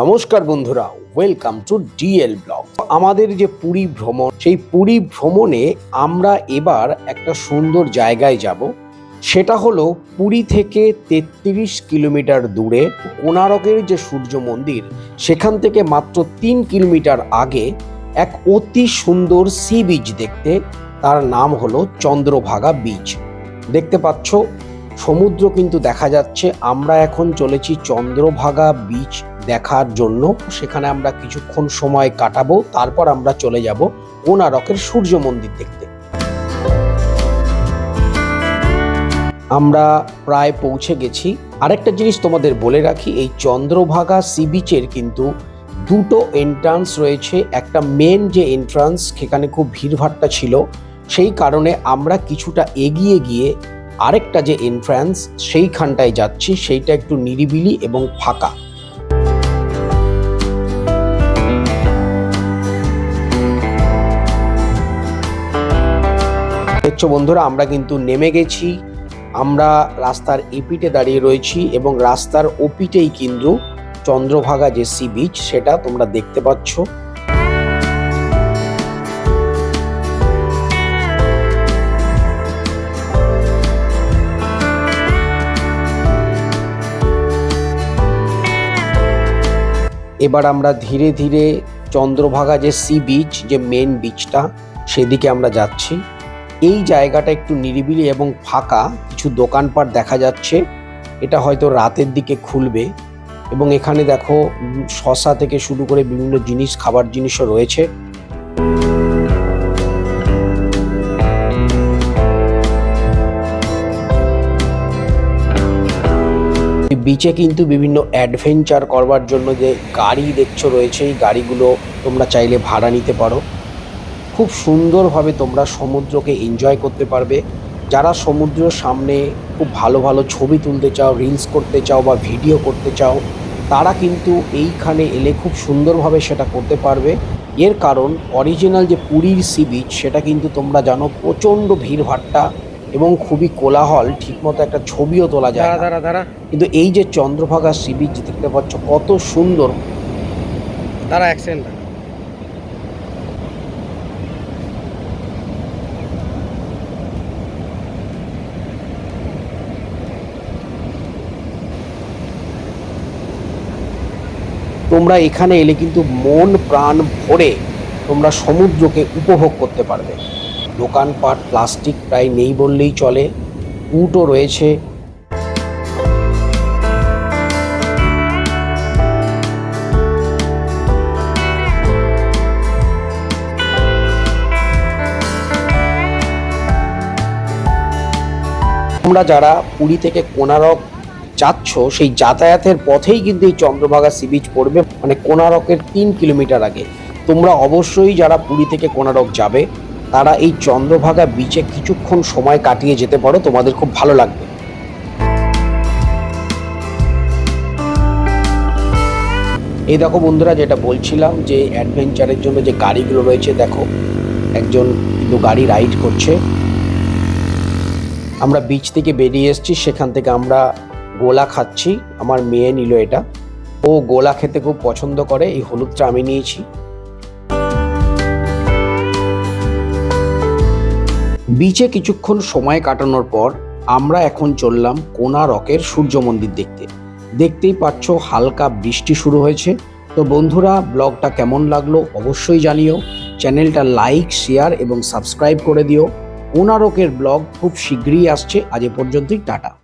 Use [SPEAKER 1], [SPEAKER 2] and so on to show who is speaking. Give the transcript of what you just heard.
[SPEAKER 1] নমস্কার বন্ধুরা welcome to DL blog আমাদের যে পুরী ভ্রমণ, সেই পুরী ভ্রমণে আমরা এবার একটা সুন্দর জায়গায় যাব। সেটা হলো পুরী থেকে তেত্রিশ কিলোমিটার দূরে কোনারকের যে সূর্য মন্দির, সেখান থেকে মাত্র তিন কিলোমিটার আগে এক অতি সুন্দর সি বিচ দেখতে, তার নাম হলো চন্দ্রভাগা বিচ দেখতে পাচ্ছ, সমুদ্র কিন্তু দেখা যাচ্ছে, আমরা এখন চলেছি চন্দ্রভাগা বিচ দেখার জন্য। সেখানে আমরা কিছুক্ষণ সময় কাটাবো, তারপর আমরা চলে যাব কোনারকের সূর্য মন্দির দেখতে। আমরা প্রায় পৌঁছে গেছি। আরেকটা জিনিস তোমাদের বলে রাখি, এই চন্দ্রভাগা সি বিচের কিন্তু দুটো এন্ট্রান্স রয়েছে। একটা মেন যে এন্ট্রান্স সেখানে খুব ভিড়ভাট্টা ছিল। সেই কারণে আমরা কিছুটা এগিয়ে গিয়ে আরেকটা যে এন্ট্রান্স সেইখানটায় যাচ্ছি। সেইটা একটু নিরিবিলি এবং ফাঁকা। দেখছ বন্ধুরা, আমরা কিন্তু নেমে গেছি। আমরা রাস্তার এপিটে দাঁড়িয়ে রয়েছি এবং রাস্তার ওপিটেই কিন্তু চন্দ্রভাগা যে সি বিচ, সেটা তোমরা দেখতে পাচ্ছ। এবার আমরা ধীরে ধীরে চন্দ্রভাগা যে সি বিচ, যে মেন বিচটা, সেদিকে আমরা যাচ্ছি। এই জায়গাটা একটু নিরিবিলি এবং ফাঁকা, কিছু দোকানপাট দেখা যাচ্ছে। এটা হয়তো রাতের দিকে খুলবে এবং এখানে দেখো শসা থেকে শুরু করে বিভিন্ন জিনিস, খাবার জিনিসও রয়েছে। বিচে কিন্তু বিভিন্ন অ্যাডভেঞ্চার করবার জন্য যে গাড়ি দেখছ রয়েছে, এই গাড়িগুলো তোমরা চাইলে ভাড়া নিতে পারো। খুব সুন্দরভাবে তোমরা সমুদ্রকে এনজয় করতে পারবে। যারা সমুদ্রের সামনে খুব ভালো ভালো ছবি তুলতে চাও রিলস করতে চাও বা ভিডিও করতে চাও তারা কিন্তু এইখানে এলে খুব সুন্দরভাবে সেটা করতে পারবে। এর কারণ অরিজিনাল যে পুরীর সি বিচ সেটা কিন্তু তোমরা জানো প্রচণ্ড ভিড়ভাট্টা এবং খুবই কোলাহল ঠিকমতো একটা ছবিও তোলা যায়
[SPEAKER 2] দাঁড়া
[SPEAKER 1] না।
[SPEAKER 2] দাঁড়া দাঁড়া
[SPEAKER 1] কিন্তু এই যে চন্দ্রভাগা সি বিচ দেখতে পাচ্ছ কত সুন্দর।
[SPEAKER 2] দাঁড়া এক
[SPEAKER 1] তোমরা এখানে এলে কিন্তু মন প্রাণ ভরে তোমরা সমুদ্রকে উপভোগ করতে পারবে। দোকানপাট প্লাস্টিক প্রায় নেই বললেই চলে, উটও রয়েছে। তোমরা যারা পুরী থেকে কোনারক যাচ্ছ, সেই যাতায়াতের পথেই কিন্তু এই চন্দ্রভাগা সি বিচ পড়বে মানে কোনারকের তিন কিলোমিটার আগে। তোমরা অবশ্যই যারা পুরী থেকে কোনারক যাবে, তারা এই চন্দ্রভাগা বিচে কিছুক্ষণ সময় কাটিয়ে যেতে পারো, তোমাদের খুব ভালো লাগবে। এই দেখো বন্ধুরা, যেটা বলছিলাম যে অ্যাডভেঞ্চারের জন্য যে গাড়িগুলো রয়েছে, দেখো, একজন কিন্তু গাড়ি রাইড করছে। আমরা বিচ থেকে বেরিয়ে এসেছি, সেখান থেকে আমরা গোলা খাচ্ছি, আমার মেয়ে নিল এটা। ও গোলা খেতে খুব পছন্দ করে, এই হলুদটা আমি নিয়েছি। বিচে কিছুক্ষণ সময় কাটানোর পর আমরা এখন চললাম কোনারকের সূর্য মন্দির দেখতে। দেখতেই পাচ্ছ হালকা বৃষ্টি শুরু হয়েছে। তো বন্ধুরা, ব্লগটা কেমন লাগল অবশ্যই জানিও। চ্যানেলটা লাইক, শেয়ার এবং সাবস্ক্রাইব করে দিও। কোনারকের ব্লগ খুব শীঘ্রই আসছে। আজ এ পর্যন্তই, টাটা।